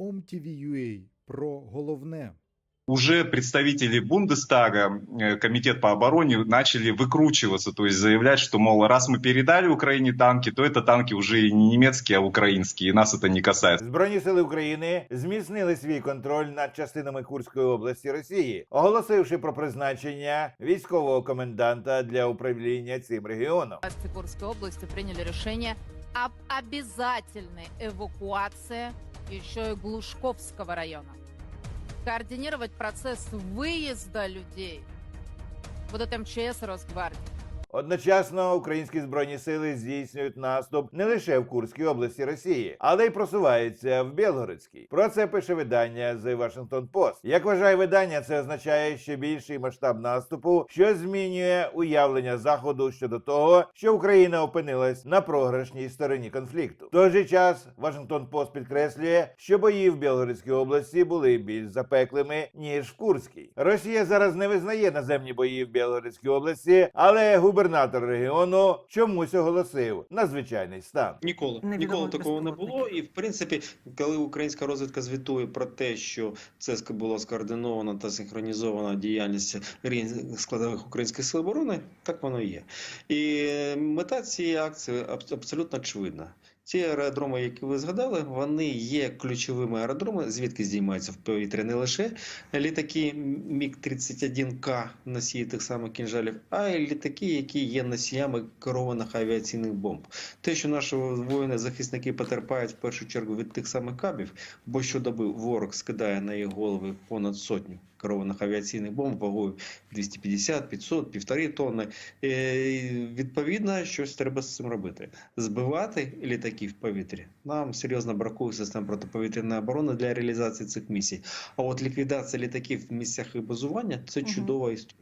OMTV.ua про головне. уже представители Бундестага, э, комитет по обороне, начали выкручиваться, то есть заявлять, что, мол, раз мы передали Украине танки, то это танки уже и не немецкие, а украинские, и нас это не касается. Збройні сили України зміцнили свій контроль над частинами Курської області Росії, оголосивши про призначення військового коменданта для управління цим регіоном. власти Курской области приняли решение об обязательной эвакуации еще и Глушковского района. Координировать процесс выезда людей будут МЧС Росгвардии. Одночасно українські збройні сили здійснюють наступ не лише в Курській області Росії, але й просуваються в Білгородській. Про це пише видання The Washington Post. Як вважає видання, це означає ще більший масштаб наступу, що змінює уявлення заходу щодо того, що Україна опинилась на програшній стороні конфлікту. В той же час Washington Post підкреслює, що бої в Білгородській області були більш запеклими ніж в Курській. Росія зараз не визнає наземні бої в Білгородській області, але губернатор регіону чомусь оголосив надзвичайний стан. Ніколи Невідомих ніколи такого не було. І в принципі, коли українська розвідка звітує про те, що це було була скоординована та синхронізована діяльність різних складових українських сил оборони, так воно і є. І мета цієї акції абсолютно очевидна. Ті аеродроми, які ви згадали, вони є ключовими аеродроми, звідки здіймаються в повітря не лише літаки Міг-31К, носії тих самих кінжалів, а й літаки, які є носіями керованих авіаційних бомб. Те, що наші воїни-захисники потерпають в першу чергу від тих самих кабів, бо щодоби ворог скидає на їх голови понад сотню керованих авіаційних бомб вагою 250, 500, півтори тонни. Е, Відповідно, щось треба з цим робити. Збивати літаки в повітрі нам серйозно бракує систем протиповітряної оборони для реалізації цих місій. А от ліквідація літаків в місцях їх базування це чудова історія.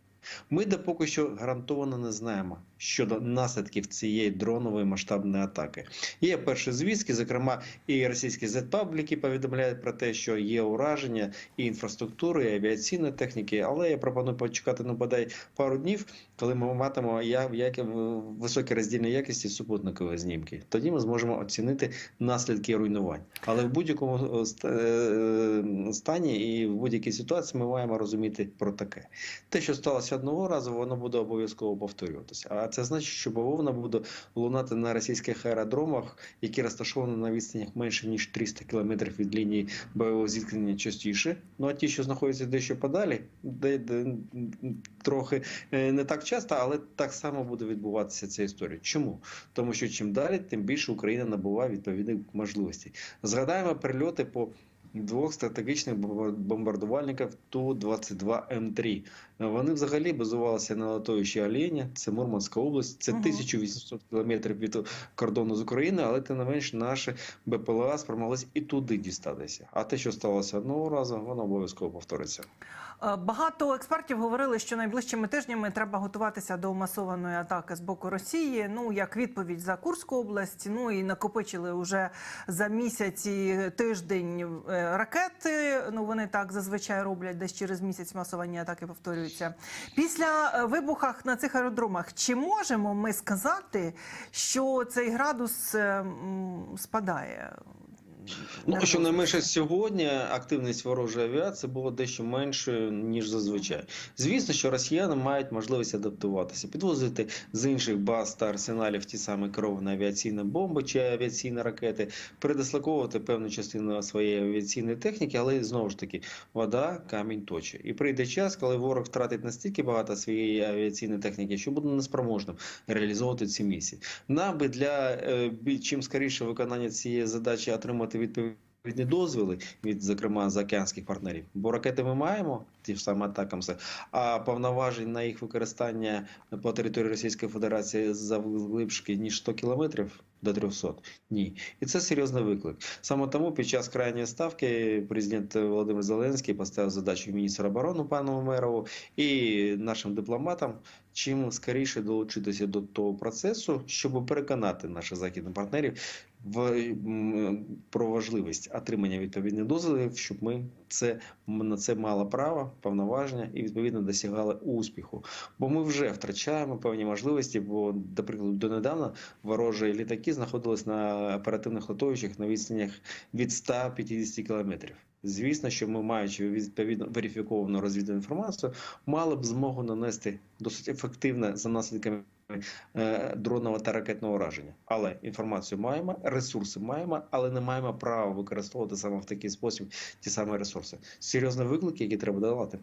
Ми допоки що гарантовано не знаємо щодо наслідків цієї дронової масштабної атаки. Є перші звістки, зокрема, і російські зетпабліки повідомляють про те, що є ураження і інфраструктури, і авіаційної техніки. Але я пропоную почекати ну, бодай пару днів, коли ми матимемо як, високі роздільні якості супутникові знімки. Тоді ми зможемо оцінити наслідки руйнувань. Але в будь-якому е, е, стані і в будь-якій ситуації ми маємо розуміти про таке. Те, що сталося одного разу, воно буде обов'язково повторюватися. А це значить, що бавовна буде лунати на російських аеродромах, які розташовані на відстанях менше ніж 300 кілометрів від лінії бойового зіткнення частіше. Ну а ті, що знаходяться дещо подалі, де, де трохи е, не так часто, але так само буде відбуватися ця історія. Чому? Тому що чим далі, тим більше Україна набуває відповідних можливостей. Згадаємо прильоти по двох стратегічних бомбар- бомбардувальників Ту-22М3. Вони взагалі базувалися на латовищі Оленя, це Мурманська область, це Мгм. 1800 кілометрів від кордону з України, але тим не менш наші БПЛА спромоглись і туди дістатися. А те, що сталося одного разу, воно обов'язково повториться. Е, Багато експертів говорили, що найближчими тижнями треба готуватися до масованої атаки з боку Росії. Ну як відповідь за Курську область. Ну і накопичили вже за місяці тиждень е, ракети. Ну вони так зазвичай роблять, десь через місяць масовані атаки повторюються. Після е, вибухах на цих аеродромах чи можемо ми сказати, що цей градус е, спадає? Ну, Нервозність. щонайменше сьогодні активність ворожої авіації була дещо меншою, ніж зазвичай. Звісно, що росіяни мають можливість адаптуватися, підвозити з інших баз та арсеналів ті самі керовані авіаційні бомби чи авіаційні ракети, передислоковувати певну частину своєї авіаційної техніки, але знову ж таки вода, камінь точить. І прийде час, коли ворог втратить настільки багато своєї авіаційної техніки, що буде неспроможним реалізовувати ці місії. Нам би для е, чим скоріше виконання цієї задачі отримати відповідні дозволи від, зокрема, заокеанських партнерів. Бо ракети ми маємо, ті ж самі атакамси, а повноважень на їх використання по території Російської Федерації завглибшки ніж 100 кілометрів до 300. Ні. І це серйозний виклик. Саме тому під час крайньої ставки президент Володимир Зеленський поставив задачу міністра оборони пану Умерову і нашим дипломатам чим скоріше долучитися до того процесу, щоб переконати наших західних партнерів в, про важливість отримання відповідних дозволів, щоб ми це на це мали право, повноваження і відповідно досягали успіху. Бо ми вже втрачаємо певні можливості. Бо, до прикладу, донедавна ворожі літаки знаходились на оперативних летовищах на відстанях від 150 кілометрів. Звісно, що ми, маючи відповідно верифіковану розвідну інформацію, мали б змогу нанести досить ефективне за наслідками е, дронного та ракетного ураження. Але інформацію маємо, ресурси маємо, але не маємо права використовувати саме в такий спосіб ті самі ресурси. Серйозні виклики, які треба давати.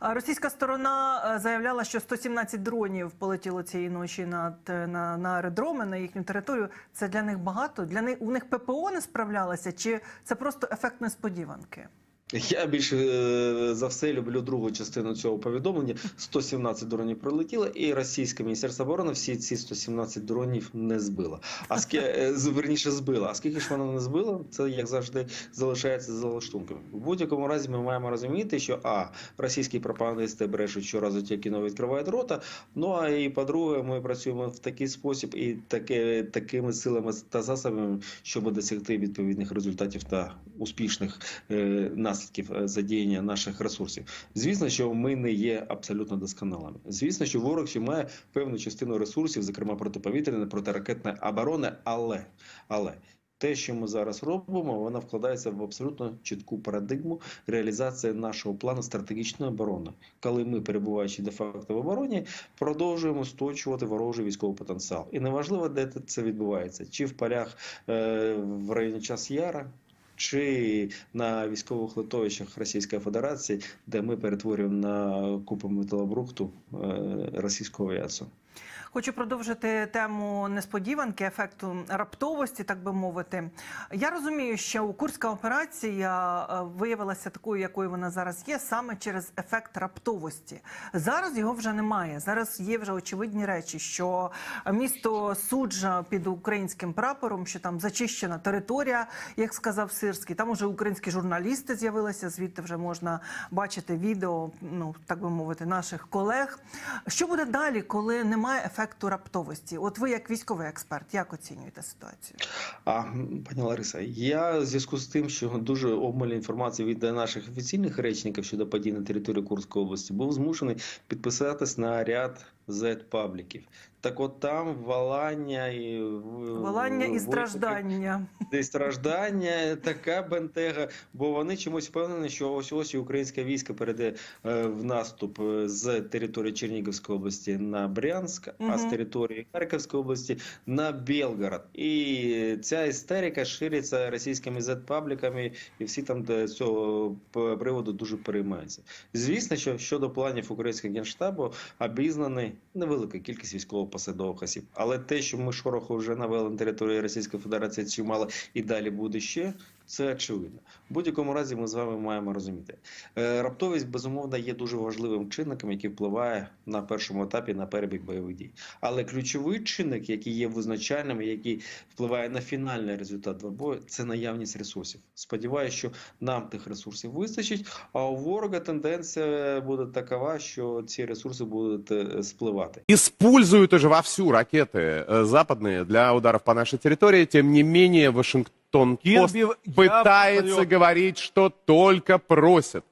А Російська сторона е, заявляла, що 117 дронів полетіло цієї ночі над на, на аеродроми на їхню територію. Це для них багато. Для них у них ППО не справлялося, чи це просто ефект несподіванки? Я більше е, за все люблю другу частину цього повідомлення. 117 дронів прилетіло, і російське міністерство оборони всі ці 117 дронів не збило. А ске з- верніше збило. А скільки ж воно не збило, це як завжди залишається за лаштунками. В будь-якому разі ми маємо розуміти, що а російські пропагандисти брешуть щоразу, тільки не відкривають рота. Ну а і по-друге, ми працюємо в такий спосіб і таке такими силами та засобами, щоб досягти відповідних результатів та успішних е, наслідків е, задіяння наших ресурсів. Звісно, що ми не є абсолютно досконалими. Звісно, що ворог ще має певну частину ресурсів, зокрема протиповітряної, протиракетної оборони, але але. Те, що ми зараз робимо, вона вкладається в абсолютно чітку парадигму реалізації нашого плану стратегічної оборони, коли ми, перебуваючи де факто в обороні, продовжуємо сточувати ворожий військовий потенціал. І неважливо, де це відбувається, чи в полях е, в районі час Яра, чи на військових литовищах Російської Федерації, де ми перетворюємо на купу металобрухту російського російську авіацію. Хочу продовжити тему несподіванки, ефекту раптовості, так би мовити. Я розумію, що Курська операція е, виявилася такою, якою вона зараз є, саме через ефект раптовості. Зараз його вже немає. Зараз є вже очевидні речі, що місто суджа під українським прапором, що там зачищена територія, як сказав Сирський. Там уже українські журналісти з'явилися. Звідти вже можна бачити відео, ну так би мовити, наших колег. Що буде далі, коли немає ефекту раптовості? От ви, як військовий експерт, як оцінюєте ситуацію? А пані Лариса, я в зв'язку з тим, що дуже обмаль інформації від наших офіційних речників щодо подій на території Курської області, був змушений підписатись на ряд Z-пабліків. Так от там валання і Волання і страждання. і страждання, така бентега, бо вони чомусь впевнені, що ось ось і українське військо перейде е, в наступ е, з території Чернігівської області на Брянськ, а з території Харківської області на Белгород. І ця істерика шириться російськими зет-пабліками, і всі там до цього приводу дуже переймаються. Звісно, що щодо планів українського генштабу обізнаний невелика кількість військово-посадових осіб. Але те, що ми шороху вже навели на території Російської Федерації чимало і далі буде ще, це очевидно. В будь-якому разі ми з вами маємо розуміти. Е, Раптовість, безумовно, є дуже важливим чинником, який впливає на першому етапі на перебіг бойових дій. Але ключовий чинник, який є визначальним, і який впливає на фінальний результат двобою, це наявність ресурсів. Сподіваюся, що нам тих ресурсів вистачить, а у ворога тенденція буде такова, що ці ресурси будуть е, спливати. Используют уже вовсю ракеты э, западные для ударов по нашей территории. Тем не менее, Вашингтон Пост Кирби пытается говорить, что только просит